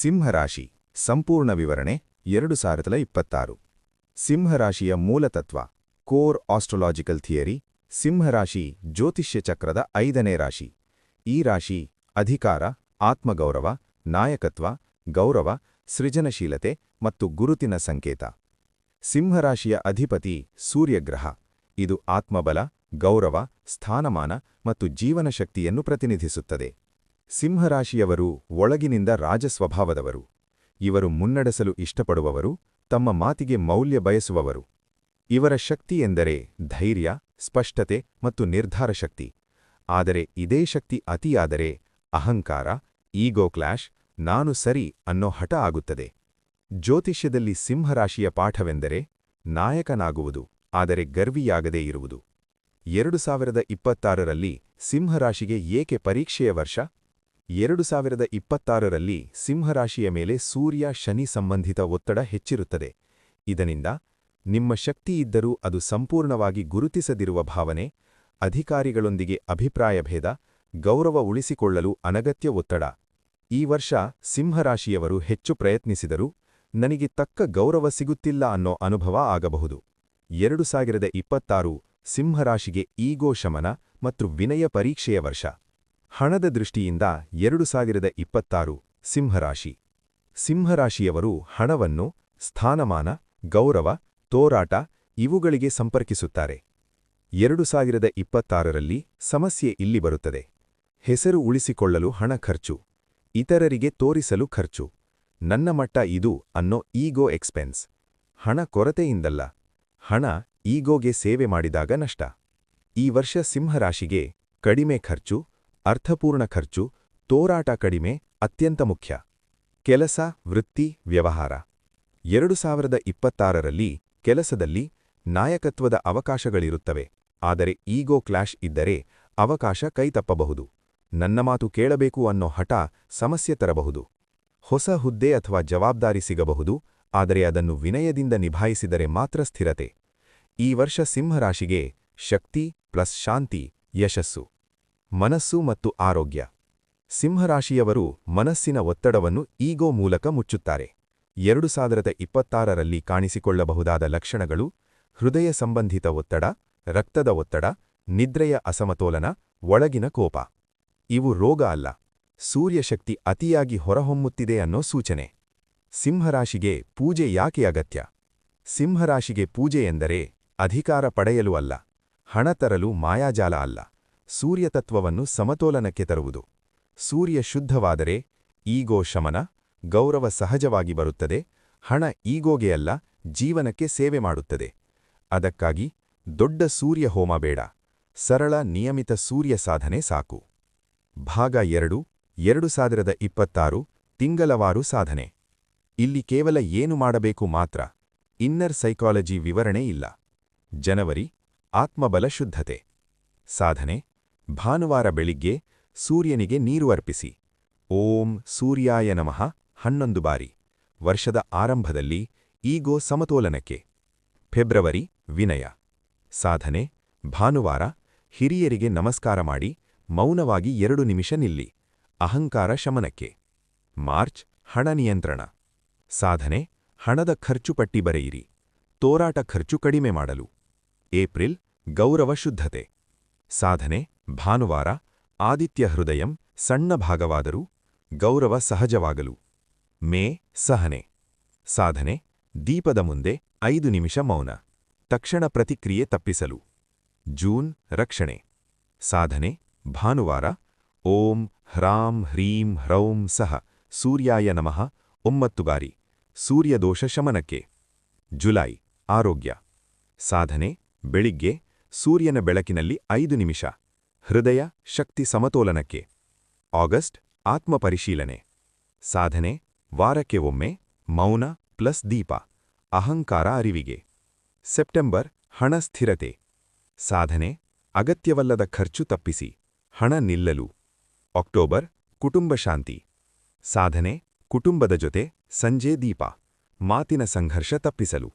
ಸಿಂಹರಾಶಿ, ಸಂಪೂರ್ಣ ವಿವರಣೆ ಎರಡು ಸಾವಿರದ ಇಪ್ಪತ್ತಾರು. ಸಿಂಹರಾಶಿಯ ಮೂಲತತ್ವ ಕೋರ್ ಆಸ್ಟ್ರೊಲಾಜಿಕಲ್ ಥಿಯರಿ, ಸಿಂಹರಾಶಿ ಜ್ಯೋತಿಷ್ಯ ಚಕ್ರದ ಐದನೇ ರಾಶಿ. ಈ ರಾಶಿ ಅಧಿಕಾರ, ಆತ್ಮಗೌರವ, ನಾಯಕತ್ವ, ಗೌರವ, ಸೃಜನಶೀಲತೆ ಮತ್ತು ಗುರುತಿನ ಸಂಕೇತ. ಸಿಂಹರಾಶಿಯ ಅಧಿಪತಿ ಸೂರ್ಯಗ್ರಹ, ಇದು ಆತ್ಮಬಲ, ಗೌರವ, ಸ್ಥಾನಮಾನ ಮತ್ತು ಜೀವನಶಕ್ತಿಯನ್ನು ಪ್ರತಿನಿಧಿಸುತ್ತದೆ. ಸಿಂಹರಾಶಿಯವರು ಒಳಗಿನಿಂದ ರಾಜಸ್ವಭಾವದವರು. ಇವರು ಮುನ್ನಡೆಸಲು ಇಷ್ಟಪಡುವವರು, ತಮ್ಮ ಮಾತಿಗೆ ಮೌಲ್ಯ ಬಯಸುವವರು. ಇವರ ಶಕ್ತಿ ಎಂದರೆ ಧೈರ್ಯ, ಸ್ಪಷ್ಟತೆ ಮತ್ತು ನಿರ್ಧಾರ ಶಕ್ತಿ. ಆದರೆ ಇದೇ ಶಕ್ತಿ ಅತಿಯಾದರೆ ಅಹಂಕಾರ, ಈಗೋ ಕ್ಲಾಶ್, ನಾನು ಸರಿ ಅನ್ನೋ ಹಠ ಆಗುತ್ತದೆ. ಜ್ಯೋತಿಷ್ಯದಲ್ಲಿ ಸಿಂಹರಾಶಿಯ ಪಾಠವೆಂದರೆ ನಾಯಕನಾಗುವುದು, ಆದರೆ ಗರ್ವಿಯಾಗದೇ ಇರುವುದು. ಎರಡು ಸಾವಿರದ ಇಪ್ಪತ್ತಾರರಲ್ಲಿ ಸಿಂಹರಾಶಿಗೆ ಏಕೆ ಪರೀಕ್ಷೆಯ ವರ್ಷ? ಎರಡು ಸಾವಿರದ ಇಪ್ಪತ್ತಾರರಲ್ಲಿ ಸಿಂಹರಾಶಿಯ ಮೇಲೆ ಸೂರ್ಯ ಶನಿ ಸಂಬಂಧಿತ ಒತ್ತಡ ಹೆಚ್ಚಿರುತ್ತದೆ. ಇದರಿಂದ ನಿಮ್ಮ ಶಕ್ತಿಯಿದ್ದರೂ ಅದು ಸಂಪೂರ್ಣವಾಗಿ ಗುರುತಿಸದಿರುವ ಭಾವನೆ, ಅಧಿಕಾರಿಗಳೊಂದಿಗೆ ಅಭಿಪ್ರಾಯಭೇದ ಗೌರವ ಉಳಿಸಿಕೊಳ್ಳಲು ಅನಗತ್ಯ ಒತ್ತಡ. ಈ ವರ್ಷ ಸಿಂಹರಾಶಿಯವರು ಹೆಚ್ಚು ಪ್ರಯತ್ನಿಸಿದರೂ ನನಗೆ ತಕ್ಕ ಗೌರವ ಸಿಗುತ್ತಿಲ್ಲ ಅನ್ನೋ ಅನುಭವ ಆಗಬಹುದು. ಎರಡು ಸಾವಿರದ ಇಪ್ಪತ್ತಾರು ಸಿಂಹರಾಶಿಗೆ ಈಗೋ ಶಮನ ಮತ್ತು ವಿನಯ ಪರೀಕ್ಷೆಯ ವರ್ಷ. ಹಣದ ದೃಷ್ಟಿಯಿಂದ ಎರಡು ಸಾವಿರದ ಇಪ್ಪತ್ತಾರು ಸಿಂಹರಾಶಿ. ಸಿಂಹರಾಶಿಯವರು ಹಣವನ್ನು, ಸ್ಥಾನಮಾನ, ಗೌರವ, ತೋರಾಟ ಇವುಗಳಿಗೆ ಸಂಪರ್ಕಿಸುತ್ತಾರೆ. ಎರಡು ಸಾವಿರದ ಇಪ್ಪತ್ತಾರರಲ್ಲಿ ಸಮಸ್ಯೆ ಇಲ್ಲಿ ಬರುತ್ತದೆ. ಹೆಸರು ಉಳಿಸಿಕೊಳ್ಳಲು ಹಣ ಖರ್ಚು. ಇತರರಿಗೆ ತೋರಿಸಲು ಖರ್ಚು. ನನ್ನ ಮಟ್ಟ ಇದು ಅನ್ನೋ ಈಗೋ ಎಕ್ಸ್ಪೆನ್ಸ್. ಹಣ ಕೊರತೆಯಿಂದಲ್ಲ. ಹಣ ಈಗೋಗೆ ಸೇವೆ ಮಾಡಿದಾಗ ನಷ್ಟ. ಈ ವರ್ಷ ಸಿಂಹರಾಶಿಗೆ ಕಡಿಮೆ ಖರ್ಚು ಅರ್ಥಪೂರ್ಣ ಖರ್ಚು, ತೋರಾಟ ಕಡಿಮೆ, ಅತ್ಯಂತ ಮುಖ್ಯ. ಕೆಲಸ, ವೃತ್ತಿ, ವ್ಯವಹಾರ. ಎರಡು ಸಾವಿರದ ಇಪ್ಪತ್ತಾರರಲ್ಲಿ ಕೆಲಸದಲ್ಲಿ ನಾಯಕತ್ವದ ಅವಕಾಶಗಳಿರುತ್ತವೆ. ಆದರೆ ಈಗೋ ಕ್ಲಾಶ್ ಇದ್ದರೆ ಅವಕಾಶ ಕೈತಪ್ಪಬಹುದು. ನನ್ನ ಮಾತು ಕೇಳಬೇಕು ಅನ್ನೋ ಹಠ ಸಮಸ್ಯೆ ತರಬಹುದು. ಹೊಸ ಹುದ್ದೆ ಅಥವಾ ಜವಾಬ್ದಾರಿ ಸಿಗಬಹುದು, ಆದರೆ ಅದನ್ನು ವಿನಯದಿಂದ ನಿಭಾಯಿಸಿದರೆ ಮಾತ್ರ ಸ್ಥಿರತೆ. ಈ ವರ್ಷ ಸಿಂಹರಾಶಿಗೆ ಶಕ್ತಿ ಪ್ಲಸ್ ಶಾಂತಿ, ಯಶಸ್ಸು. ಮನಸ್ಸು ಮತ್ತು ಆರೋಗ್ಯ. ಸಿಂಹರಾಶಿಯವರು ಮನಸ್ಸಿನ ಒತ್ತಡವನ್ನು ಈಗೋ ಮೂಲಕ ಮುಚ್ಚುತ್ತಾರೆ. ಎರಡು ಸಾವಿರದ ಇಪ್ಪತ್ತಾರರಲ್ಲಿ ಕಾಣಿಸಿಕೊಳ್ಳಬಹುದಾದ ಲಕ್ಷಣಗಳು ಹೃದಯ ಸಂಬಂಧಿತ ಒತ್ತಡ, ರಕ್ತದ ಒತ್ತಡ, ನಿದ್ರೆಯ ಅಸಮತೋಲನ, ಒಳಗಿನ ಕೋಪ. ಇವು ರೋಗ ಅಲ್ಲ. ಸೂರ್ಯಶಕ್ತಿ ಅತಿಯಾಗಿ ಹೊರಹೊಮ್ಮುತ್ತಿದೆ ಅನ್ನೋ ಸೂಚನೆ. ಸಿಂಹರಾಶಿಗೆ ಪೂಜೆ ಯಾಕೆ ಅಗತ್ಯ? ಸಿಂಹರಾಶಿಗೆ ಪೂಜೆ ಎಂದರೆ ಅಧಿಕಾರ ಪಡೆಯಲು ಅಲ್ಲ. ಹಣ ತರಲು ಮಾಯಾಜಾಲ ಅಲ್ಲ. ಸೂರ್ಯತತ್ವವನ್ನು ಸಮತೋಲನಕ್ಕೆ ತರುವುದು. ಸೂರ್ಯ ಶುದ್ಧವಾದರೆ ಈಗೋ ಶಮನ, ಗೌರವ ಸಹಜವಾಗಿ ಬರುತ್ತದೆ, ಹಣ ಈಗೋಗೆ ಅಲ್ಲ ಜೀವನಕ್ಕೆ ಸೇವೆ ಮಾಡುತ್ತದೆ. ಅದಕ್ಕಾಗಿ ದೊಡ್ಡ ಸೂರ್ಯ ಹೋಮ ಬೇಡ, ಸರಳ ನಿಯಮಿತ ಸೂರ್ಯ ಸಾಧನೆ ಸಾಕು. ಭಾಗ ಎರಡು ಎರಡು ಸಾವಿರದ ಇಪ್ಪತ್ತಾರು, ತಿಂಗಳವಾರು ಸಾಧನೆ. ಇಲ್ಲಿ ಕೇವಲ ಏನು ಮಾಡಬೇಕು ಮಾತ್ರ, ಇನ್ನರ್ ಸೈಕಾಲಜಿ ವಿವರಣೆ ಇಲ್ಲ. ಜನವರಿ, ಆತ್ಮಬಲ ಶುದ್ಧತೆ. ಸಾಧನೆ ಭಾನುವಾರ ಬೆಳಿಗ್ಗೆ ಸೂರ್ಯನಿಗೆ ನೀರು ಅರ್ಪಿಸಿ. ಓಂ ಸೂರ್ಯಾಯ ನಮಃ. ಹನ್ನೊಂದು ಬಾರಿ. ವರ್ಷದ ಆರಂಭದಲ್ಲಿ ಈಗೋ ಸಮತೋಲನಕ್ಕೆ. ಫೆಬ್ರವರಿ ವಿನಯ. ಸಾಧನೆ, ಭಾನುವಾರ, ಹಿರಿಯರಿಗೆ ನಮಸ್ಕಾರ ಮಾಡಿ, ಮೌನವಾಗಿ ಎರಡು ನಿಮಿಷ ನಿಲ್ಲಿ. ಅಹಂಕಾರ ಶಮನಕ್ಕೆ. ಮಾರ್ಚ್, ಹಣ ನಿಯಂತ್ರಣ. ಸಾಧನೆ, ಹಣದ ಖರ್ಚು ಪಟ್ಟಿ ಬರೆಯಿರಿ. ತೋರಾಟ ಖರ್ಚು ಕಡಿಮೆ ಮಾಡಲು. ಏಪ್ರಿಲ್, ಗೌರವ ಶುದ್ಧತೆ. ಸಾಧನೆ ಭಾನುವಾರ ಆದಿತ್ಯ ಹೃದಯಂ ಸಣ್ಣ ಭಾಗವಾದರೂ ಗೌರವ ಸಹಜವಾಗಲು. ಮೇ ಸಹನೆ. ಸಾಧನೆ, ದೀಪದ ಮುಂದೆ ಐದು ನಿಮಿಷ ಮೌನ. ತಕ್ಷಣ ಪ್ರತಿಕ್ರಿಯೆ ತಪ್ಪಿಸಲು. ಜೂನ್, ರಕ್ಷಣೆ. ಸಾಧನೆ, ಭಾನುವಾರ, ಓಂ ಹ್ರಾಂ ಹ್ರೀಂ ಹ್ರೌಂ ಸಹ ಸೂರ್ಯಾಯ ನಮಃ ಒಂಬತ್ತು ಬಾರಿ, ಸೂರ್ಯದೋಷ ಶಮನಕ್ಕೆ. ಜುಲೈ, ಆರೋಗ್ಯ. ಸಾಧನೆ, ಬೆಳಿಗ್ಗೆ, ಸೂರ್ಯನ ಬೆಳಕಿನಲ್ಲಿ ಐದು ನಿಮಿಷ. ಹೃದಯ ಶಕ್ತಿ ಸಮತೋಲನಕ್ಕೆ. ಆಗಸ್ಟ್ ಆತ್ಮಪರಿಶೀಲನೆ ಸಾಧನೆ, ವಾರಕ್ಕೆ ಒಮ್ಮೆ, ಮೌನ ಪ್ಲಸ್ ದೀಪ, ಅಹಂಕಾರ ಅರಿವಿಗೆ. ಸೆಪ್ಟೆಂಬರ್, ಹಣ ಸ್ಥಿರತೆ. ಸಾಧನೆ, ಅಗತ್ಯವಲ್ಲದ ಖರ್ಚು ತಪ್ಪಿಸಿ, ಹಣ ನಿಲ್ಲಲು. ಅಕ್ಟೋಬರ್, ಕುಟುಂಬ ಶಾಂತಿ. ಸಾಧನೆ, ಕುಟುಂಬದ ಜೊತೆ ಸಂಜೆ ದೀಪ, ಮಾತಿನ ಸಂಘರ್ಷ ತಪ್ಪಿಸಲು.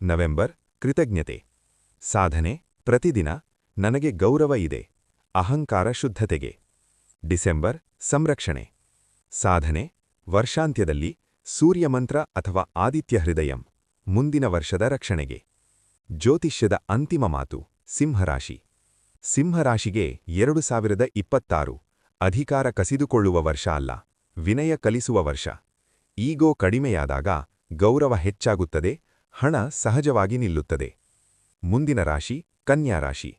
ನವೆಂಬರ್, ಕೃತಜ್ಞತೆ. ಸಾಧನೆ, ಪ್ರತಿದಿನ ನನಗೆ ಗೌರವ ಇದೆ. ಅಹಂಕಾರ ಶುದ್ಧತೆಗೆ. ಡಿಸೆಂಬರ್, ಸಂರಕ್ಷಣೆ. ಸಾಧನೆ, ವರ್ಷಾಂತ್ಯದಲ್ಲಿ ಸೂರ್ಯಮಂತ್ರ ಅಥವಾ ಆದಿತ್ಯ ಹೃದಯಂ, ಮುಂದಿನ ವರ್ಷದ ರಕ್ಷಣೆಗೆ. ಜ್ಯೋತಿಷ್ಯದ ಅಂತಿಮ ಮಾತು, ಸಿಂಹರಾಶಿ. ಸಿಂಹರಾಶಿಗೆ ಎರಡು ಸಾವಿರದ ಇಪ್ಪತ್ತಾರು, ಅಧಿಕಾರ ಕಸಿದುಕೊಳ್ಳುವ ವರ್ಷ ಅಲ್ಲ, ವಿನಯ ಕಲಿಸುವ ವರ್ಷ. ಈಗೋ ಕಡಿಮೆಯಾದಾಗ ಗೌರವ ಹೆಚ್ಚಾಗುತ್ತದೆ, ಹಣ ಸಹಜವಾಗಿ ನಿಲ್ಲುತ್ತದೆ. ಮುಂದಿನ ರಾಶಿ ಕನ್ಯಾರಾಶಿ ಕನ್ಯಾರಾಶಿ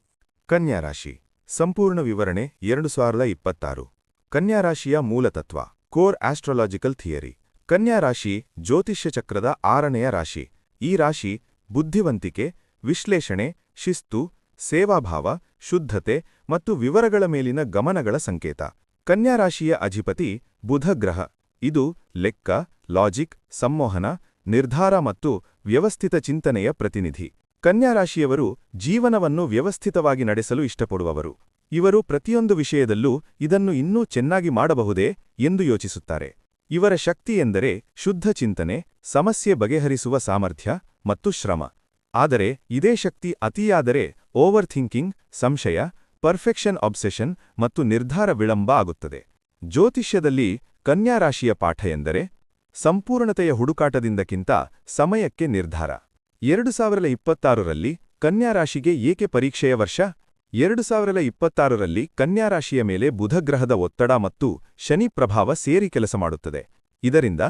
ಕನ್ಯಾ ರಾಶಿ. ಸಂಪೂರ್ಣ ವಿವರಣೆ ಎರಡು ಸಾವಿರದ ಇಪ್ಪತ್ತಾರು. ಕನ್ಯಾರಾಶಿಯ ಮೂಲತತ್ವ. Core astrological theory. ಕನ್ಯಾ ರಾಶಿ ಜ್ಯೋತಿಷ್ಯ ಚಕ್ರದ ಆರನೆಯ ರಾಶಿ. ಈ ರಾಶಿ ಬುದ್ಧಿವಂತಿಕೆ, ವಿಶ್ಲೇಷಣೆ, ಶಿಸ್ತು, ಸೇವಾಭಾವ, ಶುದ್ಧತೆ ಮತ್ತು ವಿವರಗಳ ಮೇಲಿನ ಗಮನಗಳ ಸಂಕೇತ. ಕನ್ಯಾರಾಶಿಯ ಅಧಿಪತಿ ಬುಧ ಗ್ರಹ. ಇದು ಲೆಕ್ಕ, ಲಾಜಿಕ್, ಸಂಮೋಹನ, ನಿರ್ಧಾರ ಮತ್ತು ವ್ಯವಸ್ಥಿತ ಚಿಂತನೆಯ ಪ್ರತಿನಿಧಿ. ಕನ್ಯಾ ರಾಶಿಯವರು ಜೀವನವನ್ನು ವ್ಯವಸ್ಥಿತವಾಗಿ ನಡೆಸಲು ಇಷ್ಟಪಡುವವರು. ಇವರು ಪ್ರತಿಯೊಂದು ವಿಷಯದಲ್ಲೂ ಇದನ್ನು ಇನ್ನೂ ಚೆನ್ನಾಗಿ ಮಾಡಬಹುದೇ ಎಂದು ಯೋಚಿಸುತ್ತಾರೆ. ಇವರ ಶಕ್ತಿ ಎಂದರೆ ಶುದ್ಧ ಚಿಂತನೆ, ಸಮಸ್ಯೆ ಬಗೆಹರಿಸುವ ಸಾಮರ್ಥ್ಯ ಮತ್ತು ಶ್ರಮ. ಆದರೆ ಇದೇ ಶಕ್ತಿ ಅತಿಯಾದರೆ ಓವರ್ ಥಿಂಕಿಂಗ್ ಸಂಶಯ, ಪರ್ಫೆಕ್ಷನ್ ಅಬ್ಸೆಷನ್ ಮತ್ತು ನಿರ್ಧಾರ ವಿಳಂಬ ಆಗುತ್ತದೆ. ಜ್ಯೋತಿಷ್ಯದಲ್ಲಿ ಕನ್ಯಾರಾಶಿಯ ಪಾಠ ಎಂದರೆ ಸಂಪೂರ್ಣತೆಯ ಹುಡುಕಾಟದಿಂದಕ್ಕಿಂತ ಸಮಯಕ್ಕೆ ನಿರ್ಧಾರ. ಎರಡು ಸಾವಿರದ ಇಪ್ಪತ್ತಾರರಲ್ಲಿ ಕನ್ಯಾ ರಾಶಿಗೆ ಏಕೆ ಪರೀಕ್ಷೆಯ ವರ್ಷ? ಎರಡು ಸಾವಿರದ ಇಪ್ಪತ್ತಾರರಲ್ಲಿ ಕನ್ಯಾ ರಾಶಿಯ ಮೇಲೆ ಬುಧಗ್ರಹದ ಒತ್ತಡ ಮತ್ತು ಶನಿ ಪ್ರಭಾವ ಸೇರಿ ಕೆಲಸ ಮಾಡುತ್ತದೆ. ಇದರಿಂದ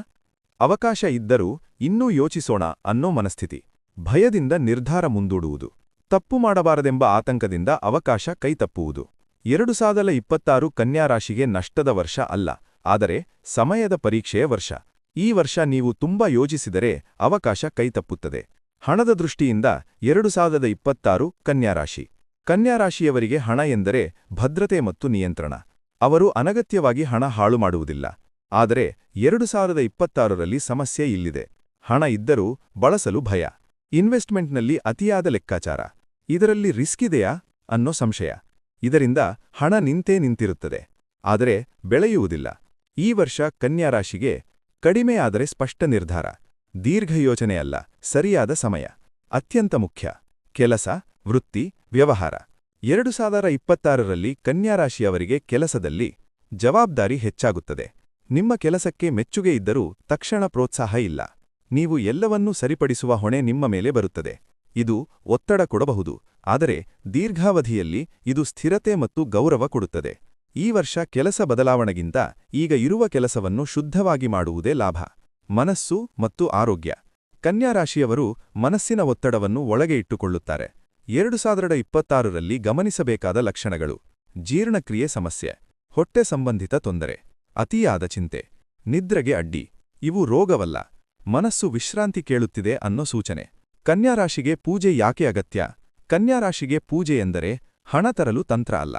ಅವಕಾಶ ಇದ್ದರೂ ಇನ್ನೂ ಯೋಚಿಸೋಣ ಅನ್ನೋ ಮನಸ್ಥಿತಿ. ಭಯದಿಂದ ನಿರ್ಧಾರ ಮುಂದೂಡುವುದು. ತಪ್ಪು ಮಾಡಬಾರದೆಂಬ ಆತಂಕದಿಂದ ಅವಕಾಶ ಕೈತಪ್ಪುವುದು. ಎರಡು ಸಾವಿರದ ಇಪ್ಪತ್ತಾರು ಕನ್ಯಾ ರಾಶಿಗೆ ನಷ್ಟದ ವರ್ಷ ಅಲ್ಲ, ಆದರೆ ಸಮಯದ ಪರೀಕ್ಷೆಯ ವರ್ಷ. ಈ ವರ್ಷ ನೀವು ತುಂಬಾ ಯೋಚಿಸಿದರೆ ಅವಕಾಶ ಕೈತಪ್ಪುತ್ತದೆ. ಹಣದ ದೃಷ್ಟಿಯಿಂದ ಎರಡು ಸಾವಿರದ ಇಪ್ಪತ್ತಾರು ಕನ್ಯಾರಾಶಿ ಕನ್ಯಾರಾಶಿಯವರಿಗೆ ಹಣ ಎಂದರೆ ಭದ್ರತೆ ಮತ್ತು ನಿಯಂತ್ರಣ. ಅವರು ಅನಗತ್ಯವಾಗಿ ಹಣ ಹಾಳು ಮಾಡುವುದಿಲ್ಲ. ಆದರೆ ಎರಡು ಸಾವಿರದ ಇಪ್ಪತ್ತಾರರಲ್ಲಿ ಸಮಸ್ಯೆ ಇಲ್ಲಿದೆ. ಹಣ ಇದ್ದರೂ ಬಳಸಲು ಭಯ. ಇನ್ವೆಸ್ಟ್ಮೆಂಟ್ನಲ್ಲಿ ಅತಿಯಾದ ಲೆಕ್ಕಾಚಾರ. ಇದರಲ್ಲಿ ರಿಸ್ಕ್ ಇದೆಯಾ? ಅನ್ನೋ ಸಂಶಯ. ಇದರಿಂದ ಹಣ ನಿಂತೇ ನಿಂತಿರುತ್ತದೆ. ಆದರೆ ಬೆಳೆಯುವುದಿಲ್ಲ. ಈ ವರ್ಷ ಕನ್ಯಾರಾಶಿಗೆ ಕಡಿಮೆಯಾದರೆ ಸ್ಪಷ್ಟ ನಿರ್ಧಾರ. ದೀರ್ಘ ಯೋಚನೆಯಲ್ಲ. ಸರಿಯಾದ ಸಮಯ. ಅತ್ಯಂತ ಮುಖ್ಯ. ಕೆಲಸ, ವೃತ್ತಿ, ವ್ಯವಹಾರ. ಎರಡು ಸಾವಿರ ಇಪ್ಪತ್ತಾರರಲ್ಲಿ ಕನ್ಯಾರಾಶಿಯವರಿಗೆ ಕೆಲಸದಲ್ಲಿ ಜವಾಬ್ದಾರಿ ಹೆಚ್ಚಾಗುತ್ತದೆ. ನಿಮ್ಮ ಕೆಲಸಕ್ಕೆ ಮೆಚ್ಚುಗೆ ಇದ್ದರೂ ತಕ್ಷಣ ಪ್ರೋತ್ಸಾಹ ಇಲ್ಲ. ನೀವು ಎಲ್ಲವನ್ನೂ ಸರಿಪಡಿಸುವ ಹೊಣೆ ನಿಮ್ಮ ಮೇಲೆ ಬರುತ್ತದೆ. ಇದು ಒತ್ತಡ ಕೊಡಬಹುದು, ಆದರೆ ದೀರ್ಘಾವಧಿಯಲ್ಲಿ ಇದು ಸ್ಥಿರತೆ ಮತ್ತು ಗೌರವ ಕೊಡುತ್ತದೆ. ಈ ವರ್ಷ ಕೆಲಸ ಬದಲಾವಣೆಗಿಂತ ಈಗ ಇರುವ ಕೆಲಸವನ್ನು ಶುದ್ಧವಾಗಿ ಮಾಡುವುದೇ ಲಾಭ. ಮನಸ್ಸು ಮತ್ತು ಆರೋಗ್ಯ. ಕನ್ಯಾರಾಶಿಯವರು ಮನಸ್ಸಿನ ಒತ್ತಡವನ್ನು ಒಳಗೆ ಇಟ್ಟುಕೊಳ್ಳುತ್ತಾರೆ. ಎರಡು ಸಾವಿರದ ಇಪ್ಪತ್ತಾರರಲ್ಲಿ ಗಮನಿಸಬೇಕಾದ ಲಕ್ಷಣಗಳು. ಜೀರ್ಣಕ್ರಿಯೆ ಸಮಸ್ಯೆ. ಹೊಟ್ಟೆ ಸಂಬಂಧಿತ ತೊಂದರೆ. ಅತಿಯಾದ ಚಿಂತೆ. ನಿದ್ರೆಗೆ ಅಡ್ಡಿ. ಇವು ರೋಗವಲ್ಲ. ಮನಸ್ಸು ವಿಶ್ರಾಂತಿ ಕೇಳುತ್ತಿದೆ ಅನ್ನೋ ಸೂಚನೆ. ಕನ್ಯಾರಾಶಿಗೆ ಪೂಜೆ ಯಾಕೆ ಅಗತ್ಯ? ಕನ್ಯಾರಾಶಿಗೆ ಪೂಜೆ ಎಂದರೆ ಹಣ ತರಲು ತಂತ್ರ ಅಲ್ಲ.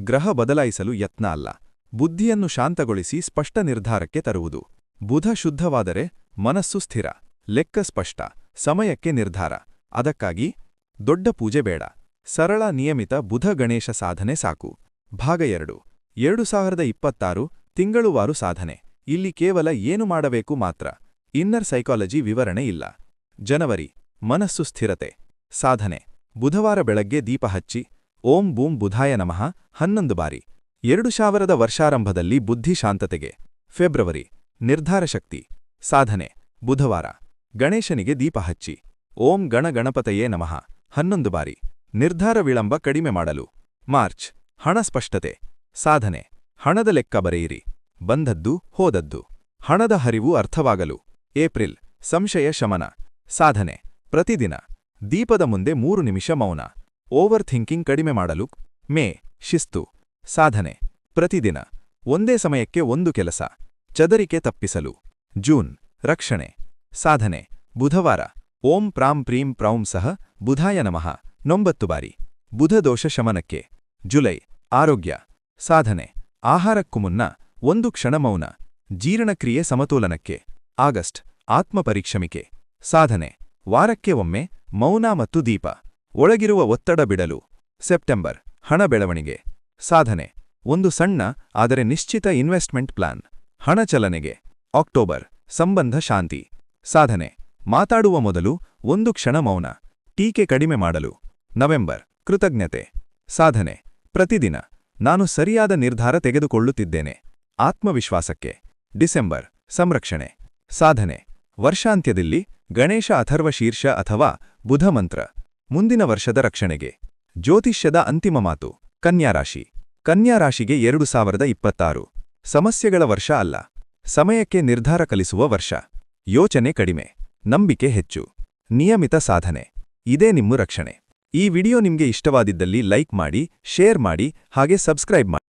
ಗ್ರಹ ಬದಲಾಯಿಸಲು ಯತ್ನ ಅಲ್ಲ. ಬುದ್ಧಿಯನ್ನು ಶಾಂತಗೊಳಿಸಿ ಸ್ಪಷ್ಟ ನಿರ್ಧಾರಕ್ಕೆ ತರುವುದು. ಬುಧ ಶುದ್ಧವಾದರೆ ಮನಸ್ಸು ಸ್ಥಿರ. ಲೆಕ್ಕ ಸ್ಪಷ್ಟ, ಸಮಯಕ್ಕೆ ನಿರ್ಧಾರ. ಅದಕ್ಕಾಗಿ ದೊಡ್ಡ ಪೂಜೆ ಬೇಡ. ಸರಳ, ನಿಯಮಿತ ಬುಧ ಗಣೇಶ ಸಾಧನೆ ಸಾಕು. ಭಾಗ ಎರಡು. ಎರಡು ಸಾವಿರದ ಇಪ್ಪತ್ತಾರು ತಿಂಗಳುವಾರು ಸಾಧನೆ. ಇಲ್ಲಿ ಕೇವಲ ಏನು ಮಾಡಬೇಕು ಮಾತ್ರ. ಇನ್ನರ್ ಸೈಕಾಲಜಿ ವಿವರಣೆ ಇಲ್ಲ. ಜನವರಿ. ಮನಸ್ಸು ಸ್ಥಿರತೆ. ಸಾಧನೆ. ಬುಧವಾರ ಬೆಳಗ್ಗೆ ದೀಪ ಹಚ್ಚಿ, ಓಂ ಬೂಂ ಬುಧಾಯ ನಮಃ, ಹನ್ನೊಂದು ಬಾರಿ. ಎರಡು ಸಾವಿರದ ವರ್ಷಾರಂಭದಲ್ಲಿ ಬುದ್ಧಿ ಶಾಂತತೆಗೆ. ಫೆಬ್ರವರಿ. ನಿರ್ಧಾರ ಶಕ್ತಿ. ಸಾಧನೆ. ಬುಧವಾರ. ಗಣೇಶನಿಗೆ ದೀಪ ಹಚ್ಚಿ. ಓಂ ಗಣಗಣಪತಯೇ ನಮಃ. ಹನ್ನೊಂದು ಬಾರಿ. ನಿರ್ಧಾರ ವಿಳಂಬ ಕಡಿಮೆ ಮಾಡಲು. ಮಾರ್ಚ್. ಹಣ ಸ್ಪಷ್ಟತೆ. ಸಾಧನೆ. ಹಣದ ಲೆಕ್ಕ ಬರೆಯಿರಿ. ಬಂದದ್ದು, ಹೋದದ್ದು. ಹಣದ ಹರಿವು ಅರ್ಥವಾಗಲು. ಏಪ್ರಿಲ್. ಸಂಶಯ, ಶಮನ. ಸಾಧನೆ. ಪ್ರತಿದಿನ. ದೀಪದ ಮುಂದೆ ಮೂರು ನಿಮಿಷ ಮೌನ. ಓವರ್ ಥಿಂಕಿಂಗ್ ಕಡಿಮೆ ಮಾಡಲು. ಮೇ. ಶಿಸ್ತು. ಸಾಧನೆ. ಪ್ರತಿದಿನ. ಒಂದೇ ಸಮಯಕ್ಕೆ ಒಂದು ಕೆಲಸ. ಚದರಿಕೆ ತಪ್ಪಿಸಲು. ಜೂನ್. ರಕ್ಷಣೆ. ಸಾಧನೆ. ಬುಧವಾರ. ಓಂ ಪ್ರಾಂ ಪ್ರೀಂ ಪ್ರೌಂ ಸಹ ಬುಧಾಯ ನಮಃ. ನೊಂಬತ್ತು ಬಾರಿ. ಬುಧದೋಷ ಶಮನಕ್ಕೆ. ಜುಲೈ. ಆರೋಗ್ಯ. ಸಾಧನೆ. ಆಹಾರಕ್ಕೂ ಮುನ್ನ ಒಂದು ಕ್ಷಣ ಮೌನ. ಜೀರ್ಣಕ್ರಿಯೆ ಸಮತೋಲನಕ್ಕೆ. ಆಗಸ್ಟ್. ಆತ್ಮಪರೀಕ್ಷಮಿಕೆ ಸಾಧನೆ. ವಾರಕ್ಕೆ ಒಮ್ಮೆ ಮೌನ ಮತ್ತು ದೀಪ. ಒಳಗಿರುವ ಒತ್ತಡ ಬಿಡಲು. ಸೆಪ್ಟೆಂಬರ್. ಹಣ ಬೆಳವಣಿಗೆ. ಸಾಧನೆ. ಒಂದು ಸಣ್ಣ, ಆದರೆ ನಿಶ್ಚಿತ ಇನ್ವೆಸ್ಟ್ಮೆಂಟ್ ಪ್ಲಾನ್. ಹಣ ಚಲನೆಗೆ. ಅಕ್ಟೋಬರ್. ಸಂಬಂಧ ಶಾಂತಿ. ಸಾಧನೆ. ಮಾತಾಡುವ ಮೊದಲು ಒಂದು ಕ್ಷಣ ಮೌನ. ಟೀಕೆ ಕಡಿಮೆ ಮಾಡಲು. ನವೆಂಬರ್. ಕೃತಜ್ಞತೆ. ಸಾಧನೆ. ಪ್ರತಿದಿನ. ನಾನು ಸರಿಯಾದ ನಿರ್ಧಾರ ತೆಗೆದುಕೊಳ್ಳುತ್ತಿದ್ದೇನೆ. ಆತ್ಮವಿಶ್ವಾಸಕ್ಕೆ. ಡಿಸೆಂಬರ್. ಸಂರಕ್ಷಣೆ. ಸಾಧನೆ. ವರ್ಷಾಂತ್ಯದಲ್ಲಿ ಗಣೇಶ ಅಥರ್ವ ಶೀರ್ಷ ಅಥವಾ ಬುಧಮಂತ್ರ ಮುಂದಿನ ವರ್ಷದ ರಕ್ಷಣೆಗೆ. ಜ್ಯೋತಿಷ್ಯದ ಅಂತಿಮ ಮಾತು. ಕನ್ಯಾರಾಶಿ ಕನ್ಯಾರಾಶಿಗೆ ಎರಡು ಸಾವಿರದ ಇಪ್ಪತ್ತಾರು. ಸಮಸ್ಯೆಗಳ ವರ್ಷ ಅಲ್ಲ. ಸಮಯಕ್ಕೆ ನಿರ್ಧಾರ ಕಲಿಸುವ ವರ್ಷ. ಯೋಚನೆ ಕಡಿಮೆ. ನಂಬಿಕೆ ಹೆಚ್ಚು. ನಿಯಮಿತ ಸಾಧನೆ. ಇದೇ ನಿಮ್ಮ ರಕ್ಷಣೆ. ಈ ವಿಡಿಯೋ ನಿಮಗೆ ಇಷ್ಟವಾದಿದ್ದಲ್ಲಿ ಲೈಕ್ ಮಾಡಿ, ಶೇರ್ ಮಾಡಿ, ಹಾಗೆ ಸಬ್ಸ್ಕ್ರೈಬ್ ಮಾಡಿ.